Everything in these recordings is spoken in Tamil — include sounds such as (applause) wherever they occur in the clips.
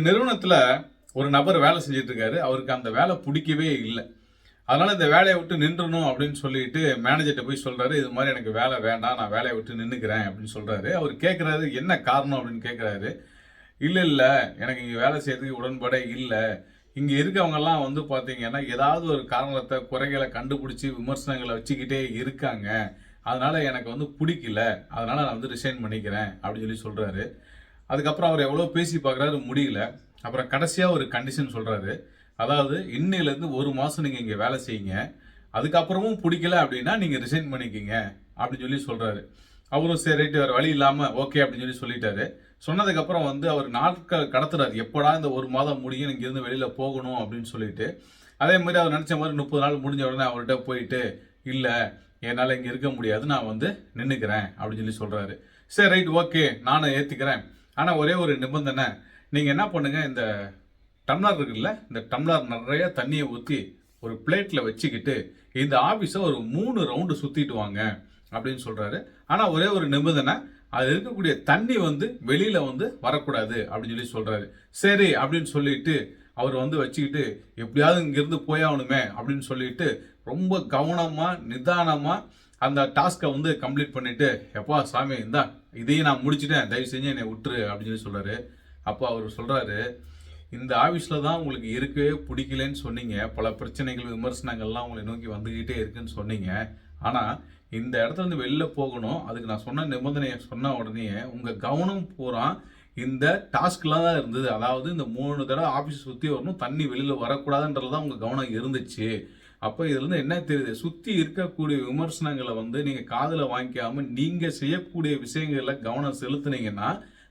நிறுவனத்தில் ஒரு நபர் வேலை செஞ்சுட்டு இருக்காரு. அவருக்கு அந்த வேலை பிடிக்கவே இல்லை. அதனால இந்த வேலையை விட்டு நின்றணும் அப்படின்னு சொல்லிட்டு மேனேஜர்கிட்ட போய் சொல்கிறாரு இது மாதிரி எனக்கு வேலை வேண்டாம் நான் வேலையை விட்டு நின்றுக்கிறேன் அப்படின்னு சொல்கிறாரு அவர் கேட்குறாரு என்ன காரணம்? அப்படின்னு கேட்குறாரு இல்லை இல்லை எனக்கு இங்கே வேலை செய்யறதுக்கு உடன்பாடே இல்லை. இங்கே இருக்கவங்கெல்லாம் வந்து பார்த்தீங்கன்னா ஏதாவது ஒரு காரணத்தை குறைகளை கண்டுபிடிச்சி விமர்சனங்களை வச்சுக்கிட்டே இருக்காங்க. அதனால் எனக்கு வந்து பிடிக்கல. அதனால் நான் வந்து ரிசைன் பண்ணிக்கிறேன். அப்படின்னு சொல்லி சொல்கிறாரு அதுக்கப்புறம் அவர் எவ்வளோ பேசி பார்க்குறாரு முடியல. அப்புறம் கடைசியாக ஒரு கண்டிஷன் சொல்கிறாரு அதாவது இன்னிலேருந்து ஒரு மாதம் நீங்கள் இங்கே வேலை செய்யுங்க. அதுக்கப்புறமும் பிடிக்கல அப்படின்னா நீங்கள் ரிசைன் பண்ணிக்கிங்க அப்படின்னு சொல்லி சொல்கிறாரு அவரும் சரி ரைட்டு வேறு வழி இல்லாமல் ஓகே அப்படின்னு சொல்லி சொல்லிட்டாரு. சொன்னதுக்கப்புறம் வந்து அவர் நாட்கள் கடத்துறாரு. எப்படா இந்த ஒரு மாதம் முடியும் இங்கேருந்து வெளியில் போகணும் அப்படின்னு சொல்லிட்டு. அதே மாதிரி அவர் நினச்ச மாதிரி முப்பது நாள் முடிஞ்ச உடனே அவர்கிட்ட போயிட்டு இல்லை என்னால் இங்கே இருக்க முடியாது. நான் வந்து நின்றுக்கிறேன் அப்படின்னு சொல்லி சொல்கிறாரு சரி ரைட் ஓகே நானும் ஏற்றுக்கிறேன் ஆனால் ஒரே ஒரு நிபந்தனை. நீங்கள் என்ன பண்ணுங்கள் இந்த டம்ளர் இருக்குல்ல இந்த டம்ளர் நிறைய தண்ணியை ஊற்றி ஒரு பிளேட்டில் வச்சுக்கிட்டு இந்த ஆஃபீஸை ஒரு மூணு ரவுண்டு சுற்றிட்டு வாங்க அப்படின்னு சொல்கிறாரு ஆனால் ஒரே ஒரு நிபந்தனை அது இருக்கக்கூடிய தண்ணி வந்து வெளியில் வந்து வரக்கூடாது அப்படின்னு சொல்லி சொல்கிறாரு சரி அப்படின்னு சொல்லிட்டு அவர் வந்து வச்சுக்கிட்டு எப்படியாவது இங்கேருந்து போயாகணுமே அப்படின்னு சொல்லிட்டு ரொம்ப கவனமாக நிதானமாக அந்த டாஸ்க்கை வந்து கம்ப்ளீட் பண்ணிட்டு எப்பா சாமி இந்தா இதையும் நான் முடிச்சிட்டேன் தயவு செஞ்சு என்னை விட்டுரு அப்படின்னு சொல்லி சொல்கிறாரு அப்போ அவர் சொல்கிறாரு இந்த ஆஃபீஸில் தான் உங்களுக்கு இருக்கவே பிடிக்கலன்னு சொன்னீங்க. பல பிரச்சனைகள் விமர்சனங்கள்லாம் உங்களை நோக்கி வந்துக்கிட்டே இருக்குன்னு சொன்னீங்க. ஆனால் இந்த இடத்துல இருந்து வெளில போகணும். அதுக்கு நான் சொன்ன நிபந்தனையை சொன்ன உடனே உங்கள் கவனம் பூரா இந்த டாஸ்க்லாம் தான் இருந்தது. அதாவது இந்த மூணு தடவை ஆஃபீஸ் சுற்றி வரணும் தண்ணி வெளியில் வரக்கூடாதுன்றது தான் உங்கள் கவனம் இருந்துச்சு. அப்போ இதுலேருந்து என்ன தெரியுது? சுற்றி இருக்கக்கூடிய விமர்சனங்களை வந்து நீங்கள் காதில் வாங்கிக்காம நீங்கள் செய்யக்கூடிய விஷயங்களில் கவனம் செலுத்துனீங்கன்னா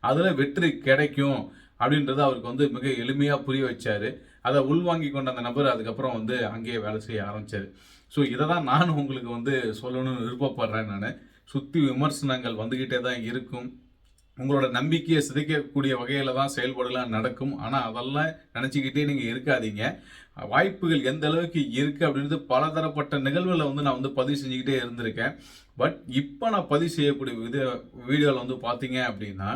அதில் வெற்றி கிடைக்கும் அப்படின்றத அவருக்கு வந்து மிக எளிமையாக புரிய வச்சார். அதை உள்வாங்கி கொண்ட அந்த நபர் அதுக்கப்புறம் வந்து அங்கேயே வேலை செய்ய ஆரம்பித்தார் ஸோ இதை தான் நான் உங்களுக்கு வந்து சொல்லணும்னு விருப்பப்படுறேன் நான். சுற்றி விமர்சனங்கள் வந்துக்கிட்டே தான் இருக்கும். உங்களோட நம்பிக்கையை சிதைக்கக்கூடிய வகையில் தான் செயல்பாடுலாம் நடக்கும். ஆனால் அதெல்லாம் நினச்சிக்கிட்டே நீங்கள் இருக்காதீங்க. வாய்ப்புகள் எந்த அளவுக்கு இருக்குது அப்படின்றது பலதரப்பட்ட நிகழ்வுகளை வந்து நான் வந்து பதிவு செஞ்சுக்கிட்டே இருந்திருக்கேன். பட் இப்போ நான் பதிவு செய்யக்கூடிய வித வீடியோவில் வந்து பார்த்தீங்க அப்படின்னா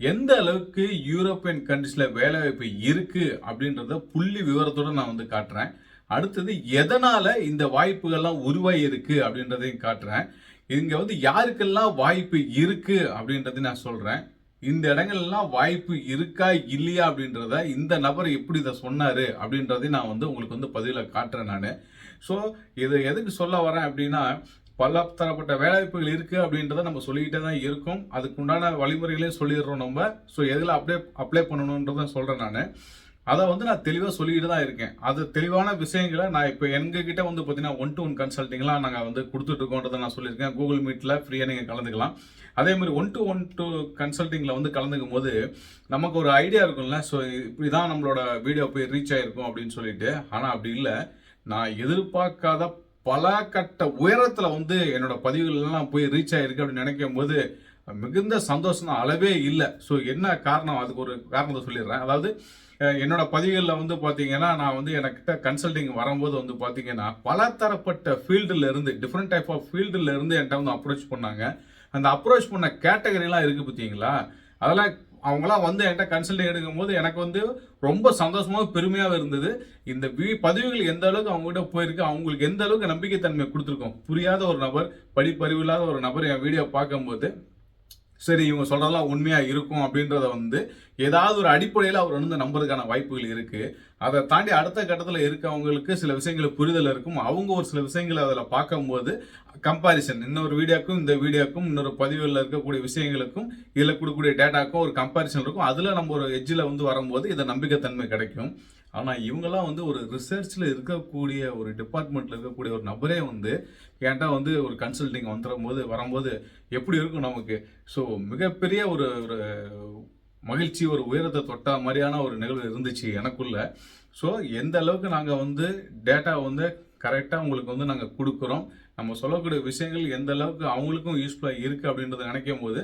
எந்த அளவுக்கு யூரோப்பியன் கண்ட்ரிஸில் வேலைவாய்ப்பு இருக்குது அப்படின்றத புள்ளி விவரத்தோடு நான் வந்து காட்டுறேன். அடுத்தது எதனால் இந்த வாய்ப்புகள்லாம் உருவாகி இருக்குது அப்படின்றதையும் காட்டுறேன். இங்க வந்து யாருக்கெல்லாம் வாய்ப்பு இருக்கு அப்படின்றது நான் சொல்றேன். இந்த இடங்கள்லாம் வாய்ப்பு இருக்கா இல்லையா அப்படின்றத இந்த நபர் எப்படி இதை சொன்னாரு அப்படின்றதையும் நான் வந்து உங்களுக்கு வந்து பதிவில் காட்டுறேன் நான். ஸோ இதை எதுக்கு சொல்ல வரேன் அப்படின்னா பல தரப்பட்ட வேலைவாய்ப்புகள் இருக்கு அப்படின்றத நம்ம சொல்லிக்கிட்டே தான் இருக்கோம். அதுக்குண்டான வழிமுறைகளையும் சொல்லிடுறோம் நம்ம. ஸோ எதில் அப்ளை அப்ளை பண்ணணுன்றத சொல்றேன் நான். அதை வந்து நான் தெளிவாக சொல்லிக்கிட்டு தான் இருக்கேன். அது தெளிவான விஷயங்களை நான் இப்போ எங்ககிட்ட வந்து பார்த்தீங்கன்னா ஒன் டு ஒன் கன்சல்ட்டிங்லாம் நாங்கள் வந்து கொடுத்துட்ருக்கோன்றதை நான் சொல்லியிருக்கேன். கூகுள் மீட்டில் ஃப்ரீயாக நீங்கள் கலந்துக்கலாம். அதே மாதிரி ஒன் டு ஒன் டு கன்சல்ட்டிங்கில் வந்து கலந்துக்கும் போது நமக்கு ஒரு ஐடியா இருக்கும்ல. ஸோ இப்படி தான் நம்மளோட வீடியோ போய் ரீச் ஆகிருக்கும் அப்படின்னு சொல்லிட்டு. ஆனால் அப்படி இல்லை. நான் எதிர்பார்க்காத பல கட்ட உயரத்தில் வந்து என்னோட பதிவுகள்லாம் போய் ரீச் ஆகிருக்கு அப்படின்னு நினைக்கும் போது மிகுந்த சந்தோஷம் தான் அளவே இல்லை. ஸோ என்ன காரணம்? அதுக்கு ஒரு காரணத்தை சொல்லிடுறேன். அதாவது என்னோடய என்னோட பதிவுகளில் வந்து பார்த்தீங்கன்னா நான் வந்து எனக்கிட்ட கன்சல்டிங் வரும்போது வந்து பார்த்தீங்கன்னா பலதரப்பட்ட ஃபீல்டில் இருந்து டிஃப்ரெண்ட் டைப் ஆஃப் ஃபீல்டில் இருந்து என்கிட்ட வந்து அப்ரோச் பண்ணாங்க. அந்த அப்ரோச் பண்ண கேட்டகரிலாம் இருக்குது பார்த்தீங்களா அதெல்லாம் அவங்களாம் வந்து என்கிட்ட கன்சல்டிங் எடுக்கும்போது எனக்கு வந்து ரொம்ப சந்தோஷமாக பெருமையாக இருந்தது. இந்த வி பதிவுகள் எந்த அளவுக்கு அவங்ககிட்ட போயிருக்கு அவங்களுக்கு எந்த அளவுக்கு நம்பிக்கைத்தன்மை கொடுத்துருக்கோம் புரியாத ஒரு நபர் படிப்பறிவு இல்லாத ஒரு நபர் என் வீடியோ பார்க்கும்போது சரி இவங்க சொல்கிறதெல்லாம் உண்மையாக இருக்கும் அப்படின்றத வந்து ஏதாவது ஒரு அடிப்படையில் அவர் வந்து நம்புறதுக்கான வாய்ப்புகள் இருக்குது அதை தாண்டி அடுத்த கட்டத்தில் இருக்கவங்களுக்கு சில விஷயங்கள் புரிதல் இருக்கும். அவங்க ஒரு சில விஷயங்களை அதில் பார்க்கும்போது கம்பாரிசன் இன்னொரு வீடியோக்கும் இந்த வீடியோக்கும் இன்னொரு பதிவுகளில் இருக்கக்கூடிய விஷயங்களுக்கும் இதில் கொடுக்கக்கூடிய டேட்டாக்கும் ஒரு கம்பாரிசன் இருக்கும். அதில் நம்ம ஒரு எஜ்ஜில் வந்து வரும்போது இதை நம்பிக்கைத்தன்மை கிடைக்கும். ஆனால் இவங்கெல்லாம் வந்து ஒரு ரிசர்ச்சில் இருக்கக்கூடிய ஒரு டிபார்ட்மெண்ட்டில் இருக்கக்கூடிய ஒரு நபரே வந்து கேட்டால் வந்து ஒரு கன்சல்டிங் வந்துடும் போது வரும்போது எப்படி இருக்கும் நமக்கு? ஸோ மிகப்பெரிய ஒரு ஒரு மகிழ்ச்சி ஒரு உயரத்தை தொட்டா மாதிரியான ஒரு நிகழ்வு இருந்துச்சு எனக்குள்ள. ஸோ எந்த அளவுக்கு நாங்கள் வந்து டேட்டா வந்து கரெக்டாக உங்களுக்கு வந்து நாங்கள் கொடுக்குறோம் நம்ம சொல்லக்கூடிய விஷயங்கள் எந்த அளவுக்கு அவங்களுக்கும் யூஸ்ஃபுல்லாக இருக்குது அப்படின்றத நினைக்கும் போது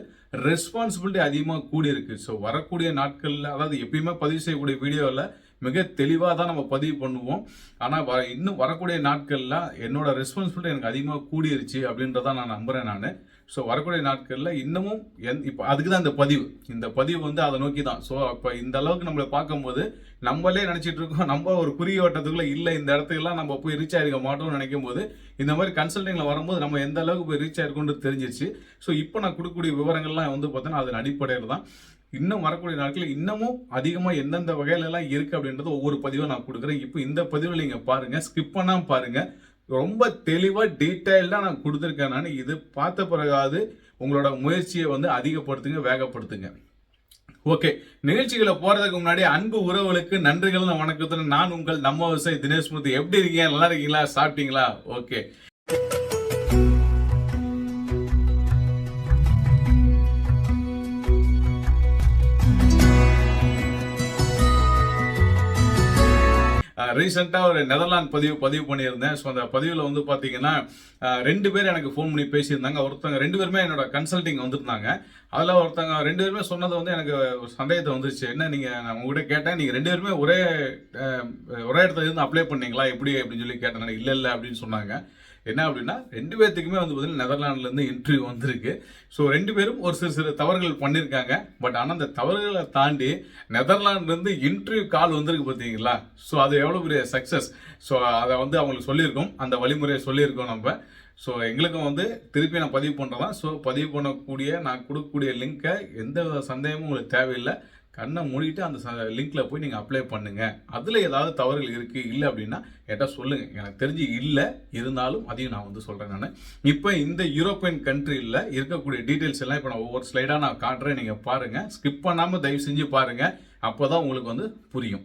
ரெஸ்பான்சிபிலிட்டி அதிகமாக கூடி இருக்குது ஸோ வரக்கூடிய நாட்களில் அதாவது எப்பயுமே பதிவு செய்யக்கூடிய வீடியோவில் மிக தெளிவாக தான் நம்ம பதிவு பண்ணுவோம். ஆனால் வ இன்னும் வரக்கூடிய நாட்களில் என்னோட ரெஸ்பான்சிபிலிட்டி எனக்கு அதிகமாக கூடிருச்சு அப்படின்றத நான் நம்புகிறேன் நான். ஸோ வரக்கூடிய நாட்களில் இன்னமும் எந் இப்போ அதுக்கு தான் இந்த பதிவு. இந்த பதிவு வந்து அதை நோக்கி தான். ஸோ அப்போ இந்த அளவுக்கு நம்மளை பார்க்கும்போது நம்மளே நினச்சிட்டு இருக்கோம். நம்ம ஒரு குறுகிய வட்டத்துக்குள்ளே இல்லை இந்த இடத்துக்குலாம் நம்ம போய் ரீச் ஆகிருக்க மாட்டோம்னு நினைக்கும் போது இந்த மாதிரி கன்சல்டிங்கில் வரும்போது நம்ம எந்த அளவுக்கு போய் ரீச் ஆயிருக்கோன்றது தெரிஞ்சிருச்சு. ஸோ இப்போ நான் கொடுக்கக்கூடிய விவரங்கள்லாம் வந்து பார்த்தோன்னா அதன் அடிப்படையில் தான். இன்னும் வரக்கூடிய நாட்களில் இன்னமும் அதிகமாக எந்தெந்த வகையிலலாம் இருக்குது அப்படின்றது ஒவ்வொரு பதிவும் நான் கொடுக்குறேன். இப்போ இந்த பதிவில் நீங்கள் பாருங்கள் ஸ்கிப் பண்ணாமல் பாருங்கள் ரொம்ப தெளிவாக டீட்டெயில்டாக நான் கொடுத்துருக்கேன் நான். இது பார்த்த பிறகாவது உங்களோட முயற்சியை வந்து அதிகப்படுத்துங்க வேகப்படுத்துங்க. ஓகே நிகழ்ச்சிகளை போறதுக்கு முன்னாடி அன்பு உறவுகளுக்கு நன்றிகள் வணக்கத்துடன் நான் உங்கள் நம்ம விவசாயி தினேஷ்மூர்த்தி எப்படி இருக்கீங்க? நல்லா இருக்கீங்களா? சாப்பிட்டீங்களா? ஓகே. ரீசெண்டாக ஒரு நெதர்லாந்து பதிவு பதிவு பண்ணியிருந்தேன். ஸோ அந்த பதிவில் வந்து பார்த்தீங்கன்னா ரெண்டு பேர் எனக்கு ஃபோன் பண்ணி பேசியிருந்தாங்க. ஒருத்தவங்க ரெண்டு பேருமே என்னோட கன்சல்டிங் வந்திருந்தாங்க. அதில் ஒருத்தவங்க ரெண்டு பேருமே சொன்னது வந்து எனக்கு ஒரு சந்தேகத்தை வந்துருச்சு. என்ன நீங்கள் நான் உங்ககிட்ட கேட்டேன். நீங்கள் ரெண்டு பேருமே ஒரே ஒரே இடத்துல இருந்து அப்ளை பண்ணீங்களா? எப்படி? அப்படின்னு சொல்லி கேட்டேன். இல்லை இல்லை அப்படின்னு சொன்னாங்க. என்ன அப்படின்னா ரெண்டு பேர்த்துக்குமே வந்து பார்த்தீங்கன்னா நெதர்லாண்ட்லேருந்து இன்டர்வியூ வந்திருக்கு. ஸோ ரெண்டு பேரும் ஒரு சிறு சிறு தவறுகள் பண்ணியிருக்காங்க பட் ஆனால் அந்த தவறுகளை தாண்டி நெதர்லாண்ட்லேருந்து இன்டர்வியூ கால் வந்திருக்கு பார்த்தீங்களா ஸோ அது எவ்வளோ பெரிய சக்ஸஸ் ஸோ அதை வந்து அவங்களுக்கு சொல்லியிருக்கோம். அந்த வழிமுறையை சொல்லியிருக்கோம் நம்ம. ஸோ எங்களுக்கும் வந்து திருப்பி நான் பதிவு பண்ணுறதான் ஸோ பதிவு பண்ணக்கூடிய நான் கொடுக்கக்கூடிய லிங்க்கை எந்த வித சந்தேகமும் உங்களுக்கு தேவையில்லை. கண்ணை மூடிட்டு அந்த லிங்க்ல போய் நீங்கள் அப்ளை பண்ணுங்க. அதில் ஏதாவது தவறுகள் இருக்கு இல்லை அப்படின்னா கேட்டால் சொல்லுங்க. எனக்கு தெரிஞ்சு இல்லை. இருந்தாலும் அதையும் நான் வந்து சொல்கிறேன் நான். இப்போ இந்த யூரோப்பியன் கண்ட்ரியில் இருக்கக்கூடிய டீட்டெயில்ஸ் எல்லாம் இப்போ நான் ஒவ்வொரு ஸ்லைடாக நான் காட்டுறேன். நீங்கள் பாருங்கள் ஸ்கிப் பண்ணாமல் தயவு செஞ்சு பாருங்கள் அப்போ தான் உங்களுக்கு வந்து புரியும்.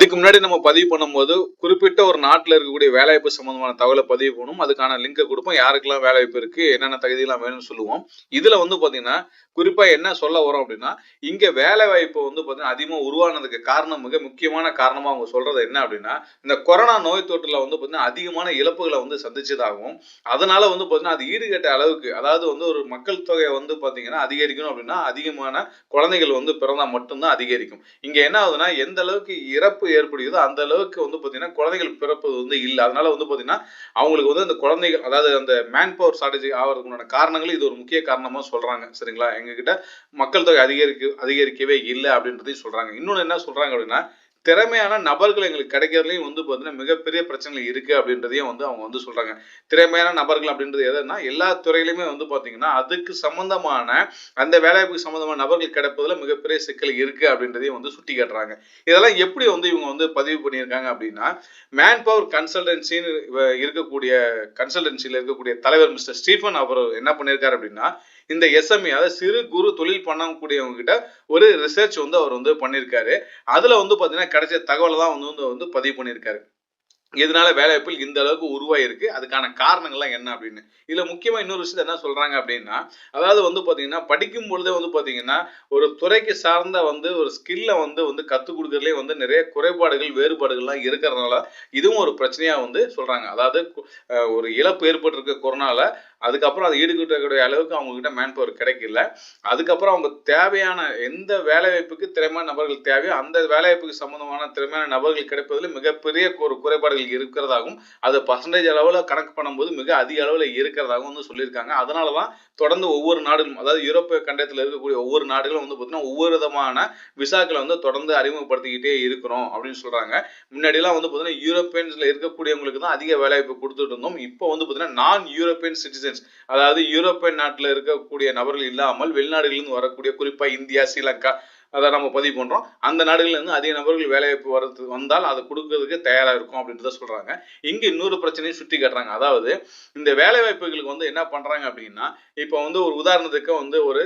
இதுக்கு முன்னாடி நம்ம பதிவு பண்ணும்போது குறிப்பிட்ட ஒரு நாட்டில் இருக்கக்கூடிய வேலைவாய்ப்பு சம்பந்தமான தகவலை பதிவு பண்ணணும் அதுக்கான லிங்கை கொடுப்போம். யாருக்கெல்லாம் வேலைவாய்ப்பு இருக்கு என்னென்ன தகுதியெல்லாம் வேணும்னு சொல்லுவோம். இதுல வந்து பாத்தீங்கன்னா குறிப்பா என்ன சொல்ல வரோம் அப்படின்னா இங்க வேலை வாய்ப்பு வந்து பாத்தீங்கன்னா அதிகமாக உருவானதுக்கு காரணம் மிக முக்கியமான காரணமா அவங்க சொல்றது என்ன அப்படின்னா இந்த கொரோனா நோய் தொற்றுல வந்து பாத்தீங்கன்னா அதிகமான இழப்புகளை வந்து சந்திச்சதாகவும் அதனால வந்து பாத்தீங்கன்னா அது ஈடுகட்ட அளவுக்கு அதாவது வந்து ஒரு மக்கள் தொகையை வந்து பாத்தீங்கன்னா அதிகரிக்கணும் அப்படின்னா அதிகமான குழந்தைகள் வந்து பிறந்தா மட்டும்தான் அதிகரிக்கும். இங்க என்ன ஆகுதுன்னா எந்த அளவுக்கு இறப்பு ஏற்படுகிறதோ அந்த அளவுக்கு வந்து பாத்தீங்கன்னா குழந்தைகள் பிறப்பது வந்து இல்லை. அதனால வந்து பாத்தீங்கன்னா அவங்களுக்கு வந்து அந்த குழந்தைகள் அதாவது அந்த மேன் பவர் ஷார்டேஜ் ஆகிறதுக்குண்டான காரணங்கள் இது ஒரு முக்கிய காரணமா சொல்றாங்க. சரிங்களா? எங்ககிட்ட மக்கள் தொகை அதிகரிக்க அதிகரிக்கவே இல்லை அப்படின்றதையும் சொல்றாங்க. இன்னொன்னு என்ன சொல்றாங்க அப்படின்னா திறமையான நபர்கள் எங்களுக்கு கிடைக்கிறதுலையும் வந்து பார்த்தீங்கன்னா மிகப்பெரிய பிரச்சனைகள் இருக்குது அப்படின்றதையும் வந்து அவங்க வந்து சொல்கிறாங்க திறமையான நபர்கள் அப்படின்றது எதுன்னா எல்லா துறையிலுமே வந்து பார்த்தீங்கன்னா அதுக்கு சம்மந்தமான அந்த வேலைவாய்ப்புக்கு சம்மந்தமான நபர்கள் கிடைப்பதில் மிகப்பெரிய சிக்கல் இருக்குது அப்படின்றதையும் வந்து சுட்டி காட்டுறாங்க. இதெல்லாம் எப்படி வந்து இவங்க வந்து பதிவு பண்ணியிருக்காங்க அப்படின்னா மேன் பவர் கன்சல்டன்சின்னு இருக்கக்கூடிய கன்சல்டன்சியில் இருக்கக்கூடிய தலைவர் மிஸ்டர் ஸ்டீஃபன் அவர் என்ன பண்ணியிருக்காரு அப்படின்னா இந்த எஸ்எம்இ அதாவது சிறு குறு தொழில் பண்ணக்கூடியவங்க கிட்ட ஒரு ரிசர்ச் வந்து அவர் வந்து பண்ணியிருக்காரு. அதுல வந்து பாத்தீங்கன்னா கிடைச்ச தகவலை தான் வந்து வந்து பதிவு பண்ணியிருக்காரு. இதனால வேலைவாய்ப்புகள் இந்த அளவுக்கு உருவாயிருக்கு. அதுக்கான காரணங்கள்லாம் என்ன அப்படின்னு. இதுல முக்கியமா இன்னொரு விஷயத்த என்ன சொல்றாங்க அப்படின்னா அதாவது வந்து பாத்தீங்கன்னா படிக்கும் பொழுதே வந்து பாத்தீங்கன்னா ஒரு துறைக்கு சார்ந்த வந்து ஒரு ஸ்கில்ல வந்து வந்து கத்துக் கொடுக்கறதுலயே வந்து நிறைய குறைபாடுகள் வேறுபாடுகள்லாம் இருக்கிறதுனால இதுவும் ஒரு பிரச்சனையா வந்து சொல்றாங்க. அதாவது ஒரு இழப்பு ஏற்பட்டிருக்க கொரோனால அதுக்கப்புறம் அதை ஈடுகட்டக்கூடிய அளவுக்கு அவங்க கிட்ட மேன் பவர் கிடைக்கல. அதுக்கப்புறம் அவங்க தேவையான எந்த வேலைவாய்ப்புக்கு திறமையான நபர்கள் தேவையோ அந்த வேலைவாய்ப்புக்கு சம்பந்தமான திறமையான நபர்கள் கிடைப்பதில் மிகப்பெரிய ஒரு குறைபாடுகள் இருக்கிறதாகவும் அது பர்சன்டேஜ் அளவில் கணக்கு பண்ணும்போது மிக அதிக அளவில் இருக்கிறதாகவும் வந்து சொல்லியிருக்காங்க. அதனால தான் தொடர்ந்து ஒவ்வொரு நாடுகளும் அதாவது யூரோப்பிய கண்டத்தில் இருக்கக்கூடிய ஒவ்வொரு நாடுகளும் வந்து பார்த்தீங்கன்னா ஒவ்வொரு விதமான விசாக்களை வந்து தொடர்ந்து அறிமுகப்படுத்திக்கிட்டே இருக்கிறோம் அப்படின்னு சொல்கிறாங்க முன்னாடிலாம் வந்து பார்த்தீங்கன்னா யூரோப்பியன்ஸில் இருக்கக்கூடியவங்களுக்கு தான் அதிக வேலைவாய்ப்பு கொடுத்துட்டு இருந்தோம். இப்போ வந்து பார்த்தீங்கன்னா நான் யூரோப்பியன் சிட்டிசன்ஸ் அதாவது யூரோப்பியன் நாட்டில் இருக்கக்கூடிய நபர்கள் இல்லாமல் வெளிநாடுகளிலிருந்து வரக்கூடிய குறிப்பாக இந்தியா ஸ்ரீலங்கா அதை நம்ம பதிவு பண்றோம். அந்த நாடுகள்ல இருந்து அதிக நபர்கள் வேலைவாய்ப்பு வரது வந்தால் அதை கொடுக்கறதுக்கு தயாரா இருக்கும் அப்படின்றத சொல்றாங்க. இங்க இன்னொரு பிரச்சனையும் சுற்றி காட்டுறாங்க. அதாவது இந்த வேலைவாய்ப்புகளுக்கு வந்து என்ன பண்றாங்க அப்படின்னா இப்போ வந்து ஒரு உதாரணத்துக்கு வந்து ஒரு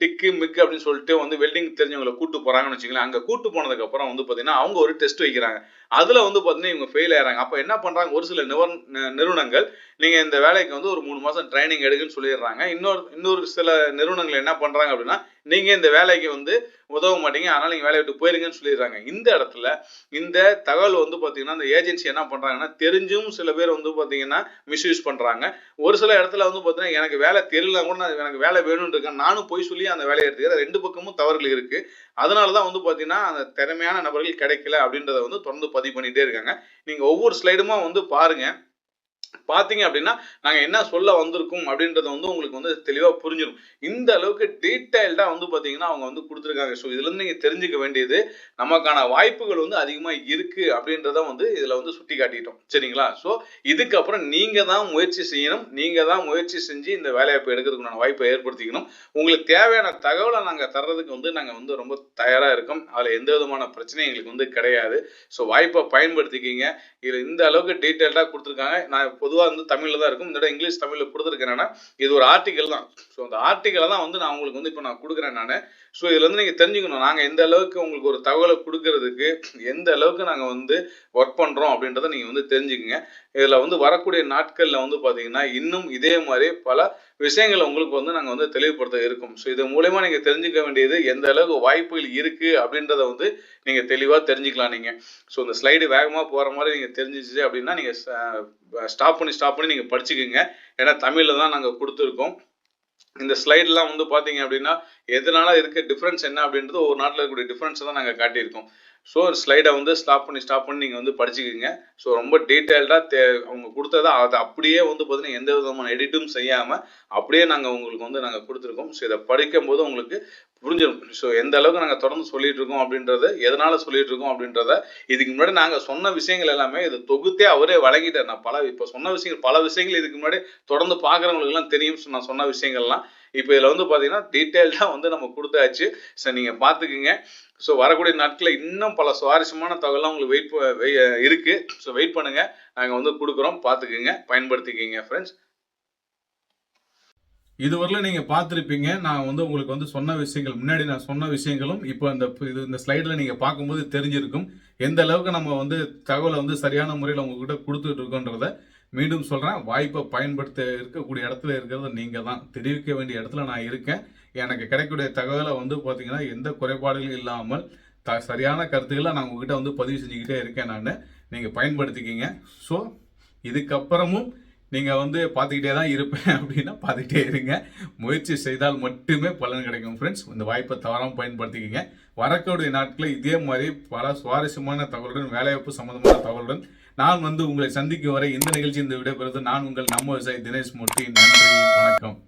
டிக்கு மிக்கு அப்படின்னு சொல்லிட்டு வந்து வெல்டிங் தெரிஞ்சவங்களை கூட்டு போறாங்கன்னு வச்சுக்கலாம் அங்க கூட்டு போனதுக்கு அப்புறம் வந்து பாத்தீங்கன்னா அவங்க ஒரு டெஸ்ட் வைக்கிறாங்க. அதுல வந்து பாத்தீங்கன்னா இவங்க ஃபெயில் ஆயிறாங்க அப்ப என்ன பண்றாங்க? ஒரு சில நிவர் நிறுவனங்கள் நீங்க இந்த வேலைக்கு வந்து ஒரு மூணு மாசம் ட்ரைனிங் எடுக்குன்னு சொல்லிடுறாங்க. இன்னொரு இன்னொரு சில நிறுவனங்கள் என்ன பண்றாங்க அப்படின்னா நீங்க இந்த வேலைக்கு வந்து உதவ மாட்டீங்க. அதனால நீங்க வேலையை விட்டு போயிருங்கன்னு சொல்லிடுறாங்க. இந்த இடத்துல இந்த தகவல் வந்து பாத்தீங்கன்னா அந்த ஏஜென்சி என்ன பண்றாங்கன்னா தெரிஞ்சும் சில பேர் வந்து பாத்தீங்கன்னா மிஸ்யூஸ் பண்றாங்க. ஒரு சில இடத்துல வந்து பாத்தீங்கன்னா எனக்கு வேலை தெரியல கூட நான் எனக்கு வேலை வேணும்னு இருக்கேன். நானும் போய் சொல்லி அந்த வேலையை எடுத்துக்கிறேன். ரெண்டு பக்கமும் தவறுகள் இருக்கு. அதனால தான் வந்து பாத்தீங்கன்னா அந்த திறமையான நபர்கள் கிடைக்கல அப்படின்றத வந்து தொடர்ந்து பதிவு பண்ணிட்டே இருக்காங்க. நீங்க ஒவ்வொரு ஸ்லைடுமா வந்து பாருங்க. பார்த்தீங்க அப்படின்னா நாங்கள் என்ன சொல்ல வந்திருக்கோம் அப்படின்றத வந்து உங்களுக்கு வந்து தெளிவாக புரிஞ்சிடும் இந்த அளவுக்கு டீட்டெயில்டாக வந்து பார்த்தீங்கன்னா அவங்க வந்து கொடுத்துருக்காங்க. ஸோ இதுலேருந்து நீங்கள் தெரிஞ்சுக்க வேண்டியது நமக்கான வாய்ப்புகள் வந்து அதிகமாக இருக்குது அப்படின்றத வந்து இதில் வந்து சுட்டி காட்டிட்டோம் சரிங்களா? ஸோ இதுக்கப்புறம் நீங்கள் தான் முயற்சி செய்யணும். நீங்கள் தான் முயற்சி செஞ்சு இந்த வேலைவாய்ப்பு எடுக்கிறதுக்குண்டான வாய்ப்பை ஏற்படுத்திக்கணும். உங்களுக்கு தேவையான தகவலை நாங்கள் தர்றதுக்கு வந்து நாங்கள் வந்து ரொம்ப தயாராக இருக்கோம். அதில் எந்த விதமான பிரச்சனையும் எங்களுக்கு வந்து கிடையாது. ஸோ வாய்ப்பை பயன்படுத்திக்கிங்க. இதில் இந்த அளவுக்கு டீட்டெயில்டாக கொடுத்துருக்காங்க. நான் பொதுவாக வந்து தமிழில் தான் இருக்கும். இந்த இடம் இங்கிலீஷ் தமிழில் கொடுத்துருக்கேன் இது ஒரு ஆர்டிக்கல் தான். ஸோ அந்த ஆர்டிக்கலை தான் வந்து நான் உங்களுக்கு வந்து இப்போ நான் கொடுக்குறேன் நான். ஸோ இதில் வந்து நீங்கள் தெரிஞ்சுக்கணும். நாங்கள் எந்த அளவுக்கு உங்களுக்கு ஒரு தகவலை கொடுக்கறதுக்கு எந்த அளவுக்கு நாங்கள் வந்து ஒர்க் பண்ணுறோம் அப்படின்றத நீங்கள் வந்து தெரிஞ்சுக்கங்க. இதில் வந்து வரக்கூடிய நாட்களில் வந்து பார்த்தீங்கன்னா இன்னும் இதே மாதிரி பல விஷயங்களை உங்களுக்கு வந்து நாங்கள் வந்து தெளிவுபடுத்த இருக்கும். ஸோ இது மூலயமா நீங்கள் தெரிஞ்சுக்க வேண்டியது எந்த அளவுக்கு வாய்ப்புகள் இருக்குது அப்படின்றத வந்து நீங்கள் தெளிவாக தெரிஞ்சுக்கலாம் நீங்கள் ஸோ இந்த ஸ்லைடு வேகமாக போகிற மாதிரி நீங்கள் தெரிஞ்சிச்சு அப்படின்னா நீங்கள் ஸ்டாப் பண்ணி ஸ்டாப் பண்ணி நீங்கள் படிச்சுக்கோங்க. ஏன்னா தமிழில் தான் நாங்கள் கொடுத்துருக்கோம். இந்த ஸ்லைட்லாம் வந்து பார்த்தீங்க அப்படின்னா எதனால இருக்க டிஃப்ரென்ஸ் என்ன அப்படின்றது ஒவ்வொரு நாட்டில் இருக்கக்கூடிய டிஃப்ரென்ஸை தான் நாங்கள் காட்டியிருக்கோம். ஸோ ஸ்லைடை வந்து ஸ்டாப் பண்ணி ஸ்டாப் பண்ணி நீங்கள் வந்து படிச்சுக்கோங்க. ஸோ ரொம்ப டீட்டெயில்டாக தே அவங்க கொடுத்ததை அதை அப்படியே வந்து பார்த்தீங்கன்னா எந்த விதமான எடிட்டும் செய்யாமல் அப்படியே நாங்கள் உங்களுக்கு வந்து நாங்கள் கொடுத்துருக்கோம். ஸோ இதை படிக்கும் போது உங்களுக்கு புரிஞ்சிடும் ஸோ எந்த அளவுக்கு நாங்கள் தொடர்ந்து சொல்லிட்டு இருக்கோம் அப்படின்றத எதனால சொல்லிட்டு இருக்கோம் அப்படின்றத இதுக்கு முன்னாடி நாங்கள் சொன்ன விஷயங்கள் எல்லாமே இதை தொகுத்தே அவரே வழங்கிட்டார். நான் பல இப்போ சொன்ன விஷயங்கள் பல விஷயங்கள் இதுக்கு முன்னாடி தொடர்ந்து பார்க்குறவங்களுக்குலாம் தெரியும். நான் சொன்ன விஷயங்கள்லாம் இப்போ இதில் வந்து பார்த்தீங்கன்னா டீட்டெயில்டாக வந்து நம்ம கொடுத்தாச்சு. ஸோ நீங்கள் பார்த்துக்குங்க ஸோ வரக்கூடிய நாட்களில் இன்னும் பல சுவாரஸ்யமான தகவலாம் உங்களுக்கு வெயிட் இருக்குது ஸோ வெயிட் பண்ணுங்கள் நாங்கள் வந்து கொடுக்குறோம். பார்த்துக்குங்க பயன்படுத்திக்கிங்க ஃப்ரெண்ட்ஸ் இதுவரையிலும் நீங்கள் பார்த்துருப்பீங்க. நான் வந்து உங்களுக்கு வந்து சொன்ன விஷயங்கள் முன்னாடி நான் சொன்ன விஷயங்களும் இப்போ இந்த இது இந்த ஸ்லைடில் நீங்கள் பார்க்கும்போது தெரிஞ்சிருக்கும். எந்த அளவுக்கு நம்ம வந்து தகவலை வந்து சரியான முறையில் உங்ககிட்ட கொடுத்துட்டு இருக்கோன்றத மீண்டும் சொல்கிறேன் வாய்ப்பை பயன்படுத்த இருக்கக்கூடிய இடத்துல இருக்கிறது நீங்கள் தான். தெரிவிக்க வேண்டிய இடத்துல நான் இருக்கேன். எனக்கு கிடைக்கக்கூடிய தகவலை வந்து பார்த்தீங்கன்னா எந்த குறைபாடுகளும் இல்லாமல் த சரியான கருத்துக்களை நான் உங்ககிட்ட வந்து பதிவு செஞ்சுக்கிட்டே இருக்கேன் நான். நீங்கள் பயன்படுத்திக்கிங்க. ஸோ இதுக்கப்புறமும் நீங்கள் வந்து பார்த்துக்கிட்டே தான் இருப்பேன் (laughs) அப்படின்னா பார்த்துக்கிட்டே இருங்க. முயற்சி செய்தால் மட்டுமே பலன் கிடைக்கும் ஃப்ரெண்ட்ஸ் இந்த வாய்ப்பை தவறாமல் பயன்படுத்திக்கிங்க. வரக்கூடிய நாட்களில் இதே மாதிரி பல சுவாரஸ்யமான தகவலுடன் வேலைவாய்ப்பு சம்மந்தமான தகவலுடன் நான் வந்து உங்களை சந்திக்கும் வரை இந்த நிகழ்ச்சி இந்த விடைபெறுவது நான் உங்கள் நம்ம விவசாயி தினேஷ் மூர்த்தி. நன்றி வணக்கம்.